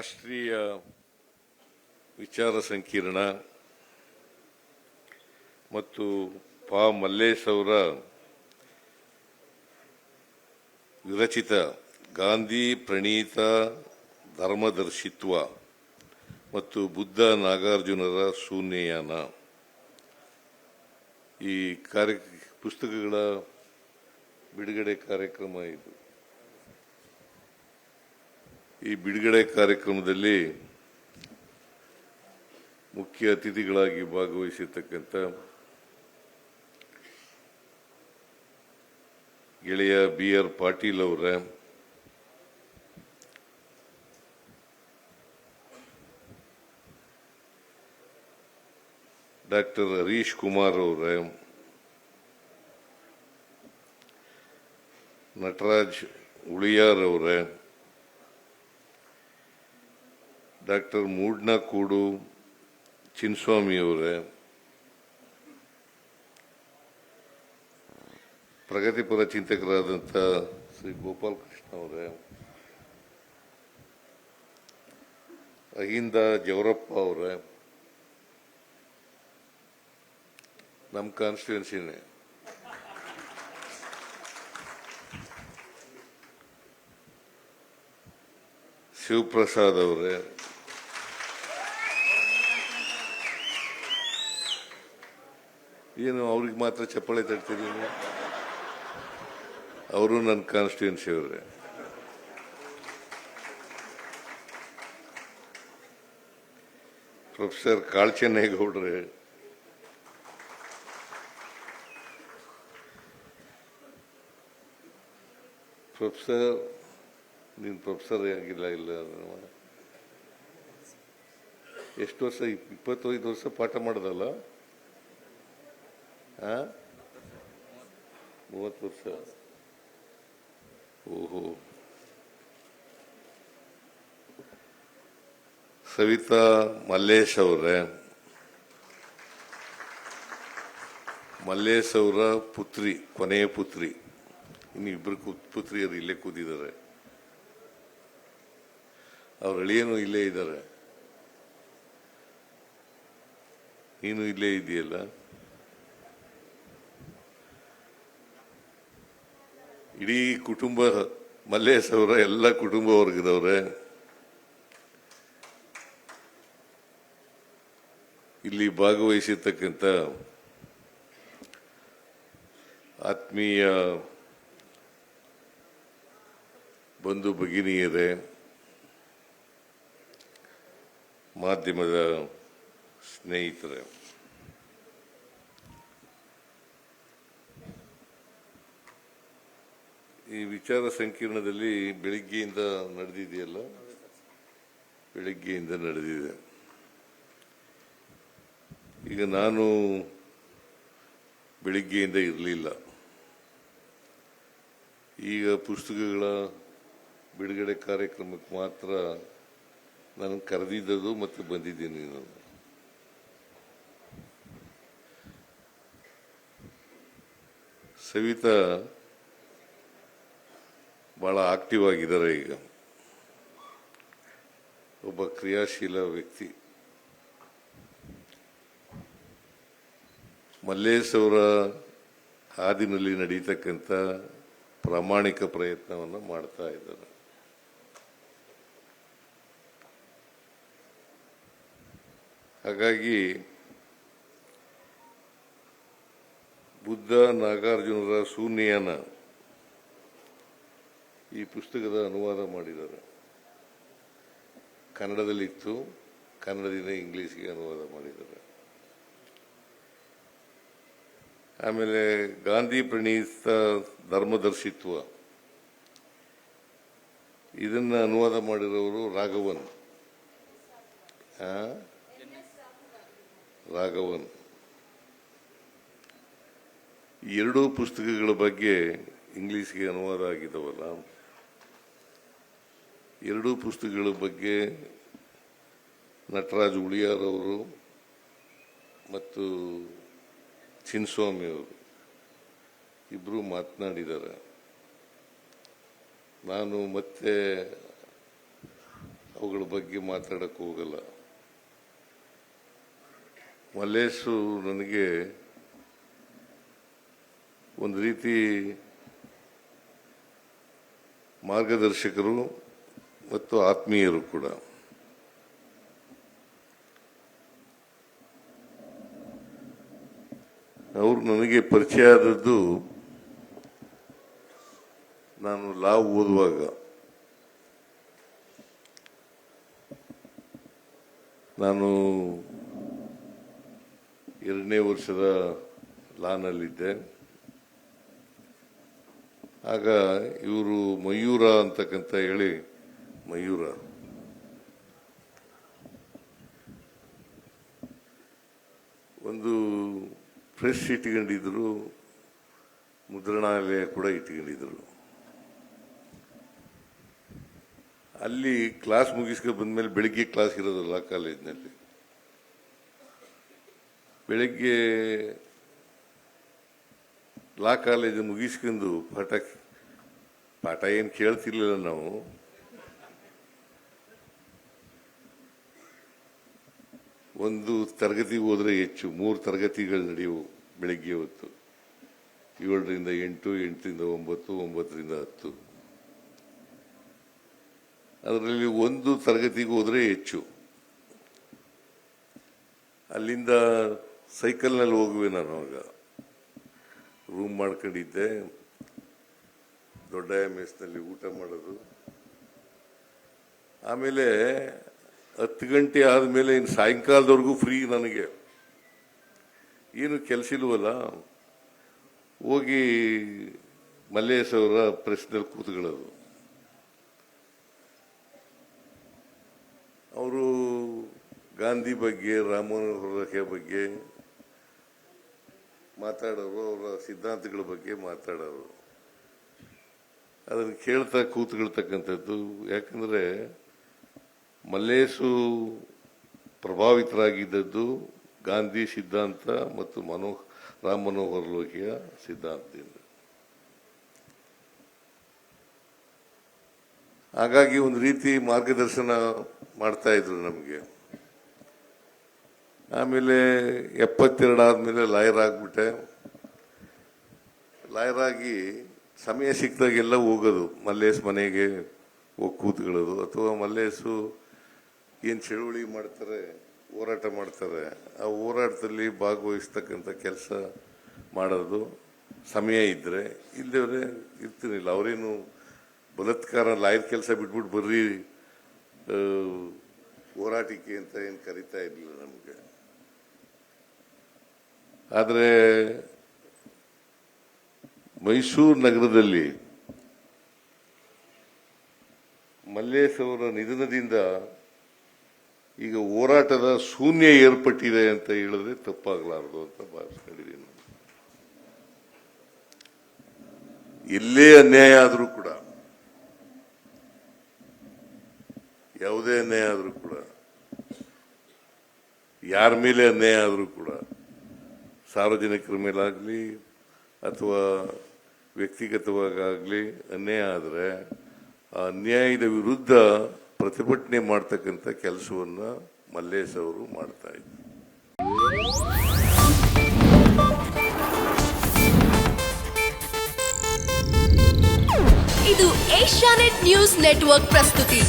ರಾಷ್ಟ್ರೀಯ ವಿಚಾರ ಸಂಕಿರಣ ಮತ್ತು ಪಾ ಮಲ್ಲೇಶ್ ಅವರ ವಿರಚಿತ ಗಾಂಧಿ ಪ್ರಣೀತ ಧರ್ಮದರ್ಶಿತ್ವ ಮತ್ತು ಬುದ್ಧ ನಾಗಾರ್ಜುನರ ಶೂನ್ಯಯಾನ. ಈ ಕಾರ್ಯ, ಪುಸ್ತಕಗಳ ಬಿಡುಗಡೆ ಕಾರ್ಯಕ್ರಮ ಇದು. ಈ ಬಿಡುಗಡೆ ಕಾರ್ಯಕ್ರಮದಲ್ಲಿ ಮುಖ್ಯ ಅತಿಥಿಗಳಾಗಿ ಭಾಗವಹಿಸಿರ್ತಕ್ಕಂಥ ಗೆಳೆಯ ಬಿ ಆರ್ ಪಾಟೀಲ್ ಅವರ ಡಾಕ್ಟರ್ ಹರೀಶ್ ಕುಮಾರ್ ಅವರ ನಟರಾಜ್ ಉಳಿಯಾರ್ ಅವರ ಡಾಕ್ಟರ್ ಮೂಡ್ನಕೂಡು ಕೂಡು ಚಿನ್ಸ್ವಾಮಿ ಅವರೇ, ಪ್ರಗತಿಪರ ಚಿಂತಕರಾದಂಥ ಶ್ರೀ ಗೋಪಾಲ್ ಕೃಷ್ಣ ಅವರೇ, ಅಹಿಂದ ಜವರಪ್ಪ ಅವರೇ, ನಮ್ಮ ಕಾನ್ಸ್ಟಿಟ್ಯೂನ್ಸಿನೇ ಶಿವಪ್ರಸಾದ್ ಅವರೇ ಏನು ಅವ್ರಿಗೆ ಮಾತ್ರ ಚಪ್ಪಾಳೆ ತಡ್ತೀರಿ ಅವರು ನನ್ನ ಕಾನ್ಸ್ಟಿಟ್ಯೂನ್ಸಿ ಅವರೇ. ಪ್ರೊಫೆಸರ್ ಕಾಳ್ಚೆನ್ನೇಗೌಡ್ರೆ ಪ್ರೊಫೆಸರ್ ನೀನು ಪ್ರೊಫೆಸರ್ ಆಗಿಲ್ಲ, ಇಲ್ಲ. ಎಷ್ಟು ವರ್ಷ, ಇಪ್ಪತ್ತೈದು ವರ್ಷ ಪಾಠ ಮಾಡೋದಲ್ಲ? ಮೂವತ್ತು ವರ್ಷ. ಓಹೋ. ಸವಿತಾ ಮಲ್ಲೇಶ್ ಅವರೇ. ಮಲ್ಲೇಶ್ ಅವರ ಪುತ್ರಿ, ಕೊನೆಯ ಪುತ್ರಿ. ಇನ್ನು ಇಬ್ಬರು ಪುತ್ರಿಯರು ಇಲ್ಲೇ ಕೂತಿದ್ದಾರೆ. ಅವ್ರ ಅಳಿಯನು ಇಲ್ಲೇ ಇದ್ದಾರೆ. ನೀನು ಇಲ್ಲೇ ಇದೆಯಲ್ಲ? ಇಡೀ ಕುಟುಂಬ ಮಲ್ಲೇಶ್ ಅವರ ಎಲ್ಲ ಕುಟುಂಬ ವರ್ಗದವ್ರೆ. ಇಲ್ಲಿ ಭಾಗವಹಿಸಿರ್ತಕ್ಕಂಥ ಆತ್ಮೀಯ ಬಂಧು ಭಗಿನಿಯರೇ ಮಾಧ್ಯಮದ ಸ್ನೇಹಿತರೆ. ಈ ವಿಚಾರ ಸಂಕಿರಣದಲ್ಲಿ ಬೆಳಿಗ್ಗೆಯಿಂದ ನಡೆದಿದೆಯಲ್ಲ? ಬೆಳಿಗ್ಗೆಯಿಂದ ನಡೆದಿದೆ. ಈಗ ನಾನು ಬೆಳಿಗ್ಗೆಯಿಂದ ಇರಲಿಲ್ಲ. ಈಗ ಪುಸ್ತಕಗಳ ಬಿಡುಗಡೆ ಕಾರ್ಯಕ್ರಮಕ್ಕೆ ಮಾತ್ರ ನಾನು ಕರೆದಿದ್ದದು ಮತ್ತು ಬಂದಿದ್ದೀನಿ ನಾನು. ಸವಿತಾ ಬಹಳ ಆಕ್ಟಿವ್ ಆಗಿದ್ದಾರೆ ಈಗ. ಒಬ್ಬ ಕ್ರಿಯಾಶೀಲ ವ್ಯಕ್ತಿ. ಮಲ್ಲೇಶ್ ಅವರ ಹಾದಿನಲ್ಲಿ ನಡೀತಕ್ಕಂಥ ಪ್ರಾಮಾಣಿಕ ಪ್ರಯತ್ನವನ್ನು ಮಾಡ್ತಾ ಇದ್ದಾರೆ. ಹಾಗಾಗಿ ಬುದ್ಧ ನಾಗಾರ್ಜುನರ ಶೂನ್ಯಯಾನ ಈ ಪುಸ್ತಕದ ಅನುವಾದ ಮಾಡಿದ್ದಾರೆ. ಕನ್ನಡದಲ್ಲಿತ್ತು, ಕನ್ನಡದಿಂದ ಇಂಗ್ಲೀಷ್ಗೆ ಅನುವಾದ ಮಾಡಿದ್ದಾರೆ. ಆಮೇಲೆ ಗಾಂಧಿ ಪ್ರಣೀತ ಧರ್ಮದರ್ಶಿತ್ವ. ಇದನ್ನ ಅನುವಾದ ಮಾಡಿರೋರು ರಾಘವನ್? ರಾಘವನ್. ಎರಡೂ ಪುಸ್ತಕಗಳ ಬಗ್ಗೆ ಇಂಗ್ಲೀಷ್ಗೆ ಅನುವಾದ ಆಗಿದ್ದವಲ್ಲ? ಎರಡೂ ಪುಸ್ತಕಗಳ ಬಗ್ಗೆ ನಟರಾಜ್ ಉಳಿಯಾರವರು ಮತ್ತು ಚಿನ್ಸ್ವಾಮಿಯವರು ಇಬ್ಬರು ಮಾತನಾಡಿದ್ದಾರೆ. ನಾನು ಮತ್ತೆ ಅವುಗಳ ಬಗ್ಗೆ ಮಾತಾಡಕ್ಕೆ ಹೋಗಲ್ಲ. ಮಲ್ಲೇಶು ನನಗೆ ಒಂದು ರೀತಿ ಮಾರ್ಗದರ್ಶಕರು ಮತ್ತು ಆತ್ಮೀಯರು ಕೂಡ. ಅವರು ನನಗೆ ಪರಿಚಯ ಆದದ್ದು ನಾನು ಲಾ ಓದುವಾಗ. ನಾನು ಎರಡನೇ ವರ್ಷದ ಲಾನಲ್ಲಿದ್ದೆ. ಆಗ ಇವರು ಮಯೂರ ಅಂತಕ್ಕಂಥ ಹೇಳಿ ಮಯೂರ ಒಂದು ಪ್ರೆಸ್ ಇಟ್ಕೊಂಡಿದ್ರು, ಮುದ್ರಣಾಲಯ ಕೂಡ ಇಟ್ಕೊಂಡಿದ್ರು. ಅಲ್ಲಿ ಕ್ಲಾಸ್ ಮುಗಿಸ್ಕೊಂಡು ಬಂದ್ಮೇಲೆ ಬೆಳಿಗ್ಗೆ ಕ್ಲಾಸ್ ಇರೋದಲ್ಲ ಕಾಲೇಜ್ನಲ್ಲಿ ಬೆಳಿಗ್ಗೆ ಲಾ ಕಾಲೇಜ್ ಮುಗಿಸ್ಕೊಂಡು ಪಾಠ ಪಾಠ ಏನು ಕೇಳ್ತಿರ್ಲಿಲ್ಲ ನಾವು. ಒಂದು ತರಗತಿಗೆ ಹೋದ್ರೆ ಹೆಚ್ಚು, ಮೂರು ತರಗತಿಗಳು ನಡೆಯುವು ಬೆಳಗ್ಗೆ ಹೊತ್ತು. ಏಳರಿಂದ ಎಂಟು, ಎಂಟರಿಂದ ಒಂಬತ್ತು, ಒಂಬತ್ತರಿಂದ ಹತ್ತು. ಅದರಲ್ಲಿ ಒಂದು ತರಗತಿಗೆ ಹೋದ್ರೆ ಹೆಚ್ಚು. ಅಲ್ಲಿಂದ ಸೈಕಲ್ನಲ್ಲಿ ಹೋಗುವೆ ನಾನು ಆಗ. ರೂಮ್ ಮಾಡ್ಕೊಂಡಿದ್ದೆ. ದೊಡ್ಡ ಎಂ ಎಸ್ನಲ್ಲಿ ಊಟ ಮಾಡೋದು. ಆಮೇಲೆ ಹತ್ತು ಗಂಟೆ ಆದಮೇಲೆ ಇನ್ನು ಸಾಯಂಕಾಲದವರೆಗೂ ಫ್ರೀ ನನಗೆ. ಏನು ಕೆಲಸ ಇಲ್ವಲ್ಲ? ಹೋಗಿ ಮಲ್ಲೇಶ್ ಅವರ ಪ್ರೆಸ್ನಲ್ಲಿ ಕೂತ್ಕೊಳ್ಳೋದು. ಅವರು ಗಾಂಧಿ ಬಗ್ಗೆ ರಾಮಮನೋಹರ ಬಗ್ಗೆ, ಮಾತಾಡೋರು, ಅವರ ಸಿದ್ಧಾಂತಗಳ ಬಗ್ಗೆ ಮಾತಾಡೋರು. ಅದನ್ನು ಕೇಳ್ತಾ ಕೂತ್ಕೊಳ್ತಕ್ಕಂಥದ್ದು. ಯಾಕಂದ್ರೆ ಮಲ್ಲೇಶು ಪ್ರಭಾವಿತರಾಗಿದ್ದದ್ದು ಗಾಂಧಿ ಸಿದ್ಧಾಂತ ಮತ್ತು ಮನೋ, ರಾಮ್ ಮನೋಹರ್ ಲೋಹಿಯ ಸಿದ್ಧಾಂತದಿಂದ. ಹಾಗಾಗಿ ಒಂದು ರೀತಿ ಮಾರ್ಗದರ್ಶನ ಮಾಡ್ತಾ ಇದ್ರು ನಮಗೆ. ಆಮೇಲೆ ಎಪ್ಪತ್ತೆರಡು ಆದ್ಮೇಲೆ ಲಾಯರ್ ಆಗ್ಬಿಟ್ಟೆ. ಲಾಯರ್ ಆಗಿ ಸಮಯ ಸಿಕ್ಕಿದಾಗೆಲ್ಲ ಹೋಗೋದು. ಮಲ್ಲೇಶ್ ಮನೆಗೆ ಹೋಗಿ ಕೂತ್ಕೊಳ್ಳೋದು. ಅಥವಾ ಮಲ್ಲೇಶು ಏನು ಚಳುವಳಿ ಮಾಡ್ತಾರೆ, ಹೋರಾಟ ಮಾಡ್ತಾರೆ, ಆ ಹೋರಾಟದಲ್ಲಿ ಭಾಗವಹಿಸ್ತಕ್ಕಂಥ ಕೆಲಸ ಮಾಡೋದು ಸಮಯ ಇದ್ದರೆ ಇಲ್ಲದವ್ರೆ ಇರ್ತಿರಲಿಲ್ಲ. ಅವರೇನು ಬಲತ್ಕಾರ, ಲಾಯರ್ ಕೆಲಸ ಬಿಟ್ಬಿಟ್ಟು ಬರ್ರಿ ಹೋರಾಟಿಕೆ ಹೋರಾಟಕ್ಕೆ ಅಂತ ಏನು ಕರಿತಾ ಇರಲಿಲ್ಲ ನಮಗೆ. ಆದರೆ ಮೈಸೂರು ನಗರದಲ್ಲಿ ಮಲ್ಲೇಶ್ ಅವರ ನಿಧನದಿಂದ ಈಗ ಹೋರಾಟದ ಶೂನ್ಯ ಏರ್ಪಟ್ಟಿದೆ ಅಂತ ಹೇಳಿದ್ರೆ ತಪ್ಪಾಗಲಾರದು ಅಂತ ಭಾವಿಸ್ಕೊಂಡಿದ್ದೀನಿ. ಎಲ್ಲೇ ಅನ್ಯಾಯ ಆದರೂ ಕೂಡ, ಯಾವುದೇ ಅನ್ಯಾಯ ಆದರೂ ಕೂಡ, ಯಾರ ಮೇಲೆ ಅನ್ಯಾಯ ಆದರೂ ಕೂಡ, ಸಾರ್ವಜನಿಕರ ಮೇಲಾಗಲಿ ಅಥವಾ ವ್ಯಕ್ತಿಗತವಾಗಲಿ ಅನ್ಯಾಯ ಆದರೆ ಆ ಅನ್ಯಾಯದ ವಿರುದ್ಧ ಪ್ರತಿಭಟನೆ ಮಾಡ್ತಕ್ಕಂಥ ಕೆಲಸವನ್ನು ಮಲ್ಲೇಶ್ ಅವರು ಮಾಡ್ತಾ ಇದ್ದಾರೆ. ಇದು ಏಷ್ಯಾನೆಟ್ ನ್ಯೂಸ್ ನೆಟ್ವರ್ಕ್ ಪ್ರಸ್ತುತಿ.